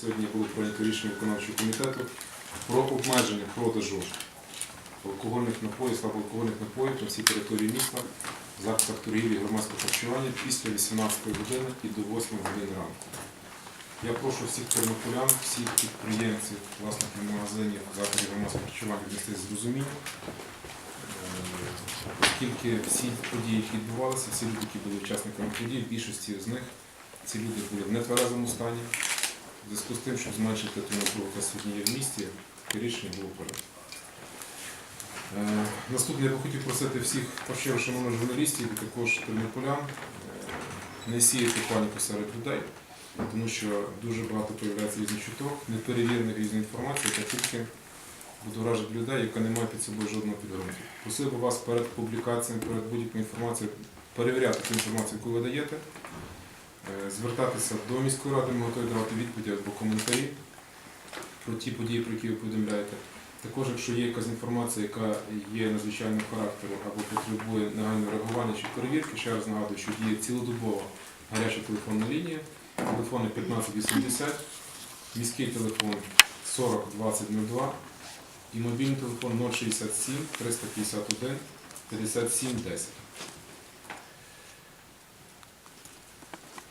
Сьогодні було прийнято рішення виконавчого комітету про обмеження продажу алкогольних напоїв, слабоалкогольних напоїв на всій території міста в закладах торгівлі громадського харчування після 18 години і до 8 години ранку. Я прошу всіх тернополян, всіх підприємців, власників магазинів, закладів громадського харчування віднести з розумінням, Е, оскільки всі події, які відбувалися, всі люди, які були учасниками подій, в більшості з них ці люди були в нетверезому стані. В зв'язку з тим, щоб зменшити яка сьогодні в місті, рішення було прийнято. Е, Наступне я би хотів просити всіх першого шановних журналістів і також тернополян е, не сіяти паніку серед людей, тому що дуже багато появляється різних чуток, неперевірених різної інформації, яка тільки буде вражити людей, яка не має під собою жодного підґрунтя. Просив би вас перед публікаціями, перед будь-якою інформацією перевіряти ту інформацію, яку ви даєте, звертатися до міської ради, ми готові давати відповіді або коментарі про ті події, про які ви повідомляєте. Також, якщо є якась інформація, яка є надзвичайного характеру або потребує негайного реагування чи перевірки, ще раз нагадую, що діє цілодобова гаряча телефонна лінія, телефони 1580, міський телефон 40 20 02 і мобільний телефон 067 351 57 10.